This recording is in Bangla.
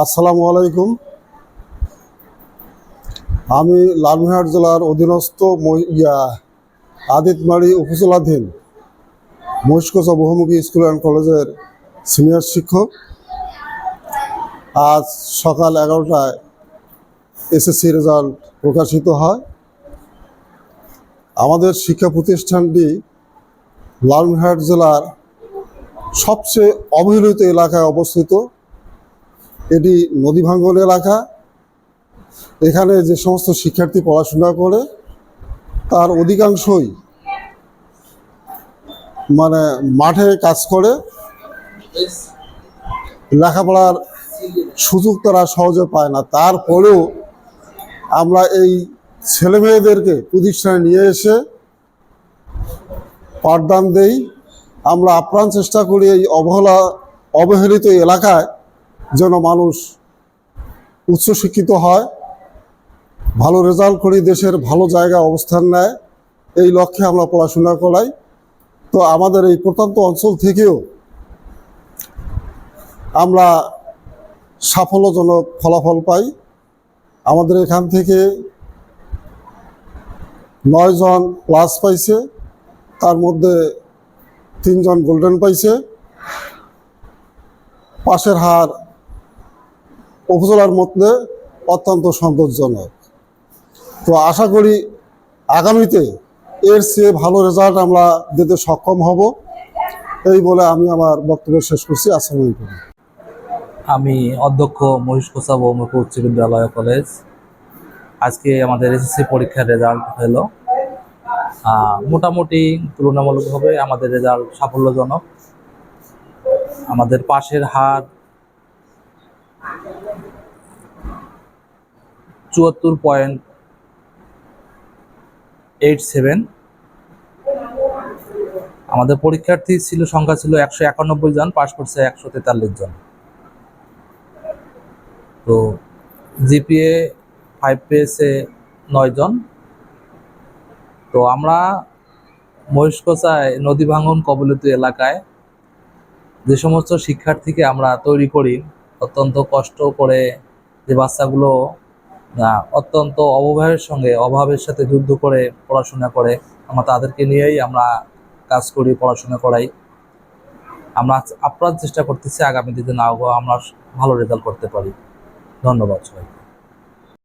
আসসালামু আলাইকুম। আমি লালমিহাট জেলার অধীনস্থ আদিতমারি উপজেলাধীন মহিষকোচা বহুমুখী স্কুল অ্যান্ড কলেজের সিনিয়র শিক্ষক। আজ সকাল এগারোটায় এসএসসি রেজাল্ট প্রকাশিত হয়। আমাদের শিক্ষা প্রতিষ্ঠানটি লালমিহাট জেলার সবচেয়ে অবহেলিত এলাকায় অবস্থিত। এটি নদী ভাঙ্গন এলাকা। এখানে যে সমস্ত শিক্ষার্থী পড়াশোনা করে, তার অধিকাংশই মানে মাঠে কাজ করে। লেখাপড়ার সুযোগ তারা সহজে পায় না। তারপরেও আমরা এই ছেলেমেয়েদেরকে প্রতিষ্ঠানে নিয়ে এসে পাঠদান দেই। আমরা আপ্রাণ চেষ্টা করি এই অবহেলা, অবহেলিত এলাকায় যেন মানুষ উচ্চশিক্ষিত হয়, ভালো রেজাল্ট করি দেশের ভালো জায়গায় অবস্থান নেয়, এই লক্ষ্যে আমরা পড়াশোনা করাই। তো আমাদের এই প্রত্যন্ত অঞ্চল থেকেও আমরা সাফল্যজনক ফলাফল পাই। আমাদের এখান থেকে নয়জন প্লাস পাইছে, তার মধ্যে তিনজন গোল্ডেন পাইছে। পাশের হার উপজেলার মধ্যে অত্যন্ত সন্তোষজনক। তো আশা করি আগামীতে এর চেয়ে ভালো রেজাল্ট আমরা দিতে সক্ষম হব। এই বলে আমি আমার বক্তব্য শেষ করছি। আসসালামু আমি অধ্যক্ষ মহিষ কোসা বহুমুখী উচ্চ বিদ্যালয় কলেজ। আজকে আমাদের এসএসসি পরীক্ষার রেজাল্ট হলো। মোটামুটি তুলনামূলকভাবে আমাদের রেজাল্ট সাফল্যজনক। আমাদের পাশের হার চুয়াত্তর পয়েন্ট এইট সেভেন আমাদের পরীক্ষার্থী ছিল, সংখ্যা ছিল একশো একানব্বই জন, পাশ করছে একশো তেতাল্লিশ জন। তো জিপিএ ফাইভ পেয়েছে নয় জন। তো আমরা মহিষকোচায় নদী ভাঙন কবলিত এলাকায় যে সমস্ত শিক্ষার্থীকে আমরা তৈরি করি অত্যন্ত কষ্ট করে যে বাচ্চাগুলো অত্যন্ত অবহের সঙ্গে, অভাবের সাথে যুদ্ধ করে পড়াশোনা করে, আমরা তাদেরকে নিয়েই আমরা কাজ করি, পড়াশোনা করাই। আমরা আপ্রাণ চেষ্টা করতেছি আগামী দিনে না আমরা ভালো রেজাল্ট করতে পারি। ধন্যবাদ সবাই